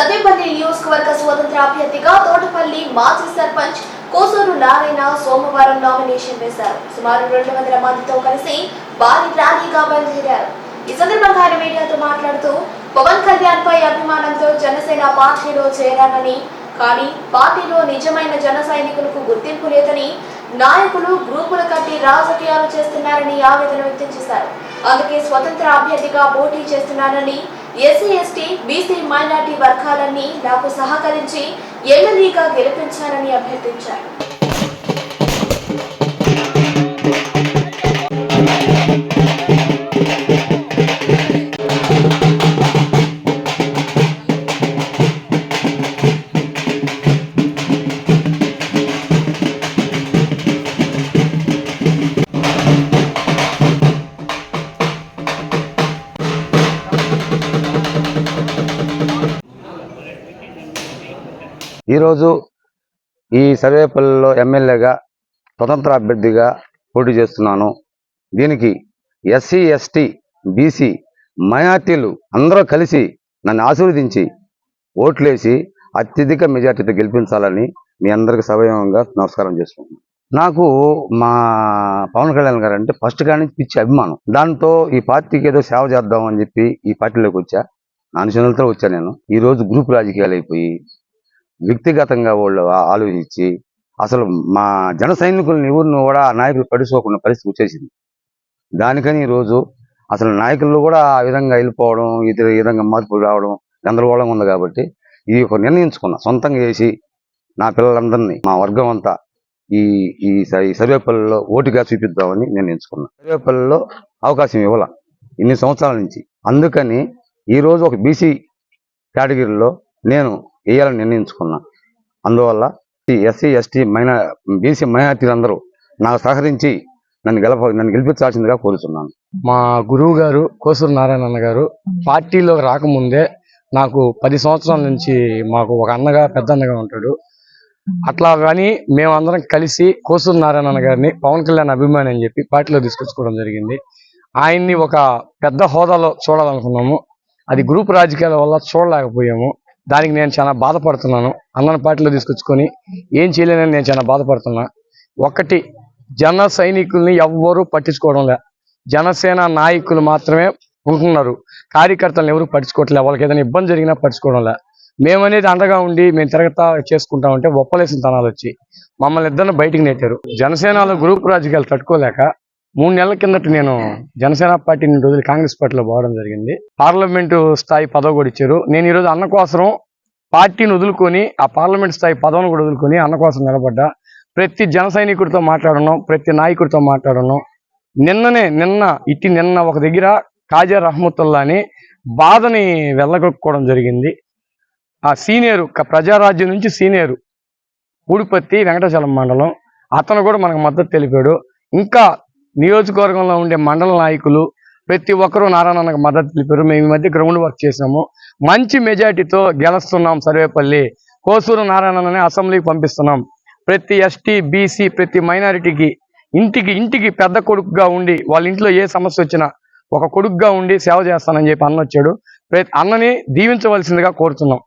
సత్యపల్లి నియోజకవర్గ స్వతంత్ర అభ్యర్థిగా తోటపల్లి మాజీ సర్పంచ్ కోసూరు నారాయణ సోమవారం నామినేషన్ వేశారు. సుమారు రెండు వందల మందితో కలిసి భారీ ర్యాలీగా బయలుదేరారు. ఈ సందర్భంగా ఆయన మీడియాతో మాట్లాడుతూ పవన్ కళ్యాణ్ పై అభిమానంతో జనసేన పార్టీలో చేరానని కానీ పార్టీలో నిజమైన జన సైనికులకు గుర్తింపు లేదని నాయకులు గ్రూపులు కట్టి రాజకీయాలు చేస్తున్నారని ఆవేదన వ్యక్తం చేశారు. అందుకే స్వతంత్ర అభ్యర్థిగా పోటీ చేస్తున్నానని ఎస్సీ ఎస్టీ బీసీ మైనార్టీ వర్గాలన్నీ నాకు సహకరించి ఎమ్మెల్యేగా గెలిపించాలని అభ్యర్థించారు. ఈరోజు ఈ సర్వేపల్లిలో ఎమ్మెల్యేగా స్వతంత్ర అభ్యర్థిగా పోటీ చేస్తున్నాను. దీనికి ఎస్సీ ఎస్టీ బీసీ మైనార్టీలు అందరూ కలిసి నన్ను ఆశీర్వదించి ఓట్లేసి అత్యధిక మెజార్టీతో గెలిపించాలని మీ అందరికి సవయంగా నమస్కారం చేసుకుంటున్నాను నాకు మా పవన్ కళ్యాణ్ గారు అంటే ఫస్ట్ కాడి నుంచి పిచ్చి అభిమానం. దాంతో ఈ పార్టీకి ఏదో సేవ చేద్దాం అని చెప్పి ఈ పార్టీలోకి వచ్చా. అనుచరులతో వచ్చా నేను. ఈరోజు గ్రూప్ రాజకీయాలు అయిపోయి వ్యక్తిగతంగా వాళ్ళు ఆలోచించి అసలు మా జన సైనికులను ఎవరిని కూడా ఆ నాయకులు పడుకోకుండా పరిస్థితి వచ్చేసింది. దానికని ఈరోజు అసలు నాయకులు కూడా ఆ విధంగా వెళ్ళిపోవడం ఇతర ఈ విధంగా మార్పులు రావడం గందరగోళంగా ఉంది కాబట్టి ఇది ఒక నిర్ణయించుకున్నా సొంతంగా చేసి నా పిల్లలందరినీ మా వర్గం అంతా ఈ ఈ స- ఈ సర్వేపల్లిలో ఓటుగా చూపిద్దామని నిర్ణయించుకున్నా. సర్వేపల్లిలో అవకాశం ఇవ్వాల ఇన్ని సంవత్సరాల నుంచి. అందుకని ఈరోజు ఒక బీసీ కేటగిరీలో నేను వేయాలని నిర్ణయించుకున్నా. అందువల్ల ఎస్సీ ఎస్టీ మైనా బీసీ మైనార్టీలందరూ నాకు సహకరించి నన్ను గెలప నన్ను గెలిపించాల్సిందిగా కోరుతున్నాను మా గురువు గారు కోసూరు నారాయణ గారు పార్టీలోకి రాకముందే నాకు పది సంవత్సరాల నుంచి మాకు ఒక అన్నగా పెద్ద అన్నగా ఉంటాడు. అట్లా కానీ మేమందరం కలిసి కోసూరు నారాయణ గారిని పవన్ కళ్యాణ్ అభిమాని అని చెప్పి పార్టీలో తీసుకొచ్చుకోవడం జరిగింది. ఆయన్ని ఒక పెద్ద హోదాలో చూడాలనుకున్నాము. అది గ్రూప్ రాజకీయాల వల్ల చూడలేకపోయాము. దానికి నేను చాలా బాధపడుతున్నాను. అన్న పార్టీలో తీసుకొచ్చుకొని ఏం చేయలేనని నేను చాలా బాధపడుతున్నా. ఒకటి జన సైనికుల్ని ఎవ్వరూ పట్టించుకోవడం లే. జనసేన నాయకులు మాత్రమే ఉంటున్నారు. కార్యకర్తలను ఎవరు పట్టించుకోవట్లే. వాళ్ళకి ఏదైనా ఇబ్బంది జరిగినా పట్టించుకోవడం లే. మేమనేది అండగా ఉండి మేము తిరగతా చేసుకుంటా ఉంటే ఒప్పలేసిన తనాలు వచ్చి మమ్మల్ని ఇద్దరిని బయటికి నెట్టారు. జనసేనలో గ్రూప్ రాజకీయాలు తట్టుకోలేక మూడు నెలల కిందట నేను జనసేన పార్టీ నుండి వదిలి కాంగ్రెస్ పార్టీలో పోవడం జరిగింది. పార్లమెంటు స్థాయి పదవి కూడా ఇచ్చారు. నేను ఈరోజు అన్న కోసం పార్టీని వదులుకొని ఆ పార్లమెంట్ స్థాయి పదవిని కూడా వదులుకొని అన్న కోసం నిలబడ్డా. ప్రతి జన సైనికుడితో మాట్లాడను ప్రతి నాయకుడితో మాట్లాడను. నిన్ననే నిన్న ఇట్టి నిన్న ఒక దగ్గర కాజా రహమతుల్లా అని బాధని వెళ్ళగొట్టుకోవడం జరిగింది. ఆ సీనియర్ ప్రజారాజ్యం నుంచి సీనియర్ ఊడిపత్తి వెంకటాచలం మండలం. అతను కూడా మనకు మద్దతు తెలిపాడు. ఇంకా నియోజకవర్గంలో ఉండే మండల నాయకులు ప్రతి ఒక్కరూ నారాయణకు మద్దతు తెలిపారు. మేము ఈ మధ్య గ్రౌండ్ వర్క్ చేసాము మంచి మెజార్టీతో గెలుస్తున్నాం సర్వేపల్లి. కోసూరు నారాయణని అసెంబ్లీకి పంపిస్తున్నాం. ప్రతి ఎస్టీ బీసీ ప్రతి మైనారిటీకి ఇంటికి ఇంటికి పెద్ద కొడుకుగా ఉండి వాళ్ళ ఇంట్లో ఏ సమస్య వచ్చినా ఒక కొడుకుగా ఉండి సేవ చేస్తానని చెప్పి అన్న వచ్చాడు. ప్రతి అన్నని దీవించవలసిందిగా కోరుతున్నాం.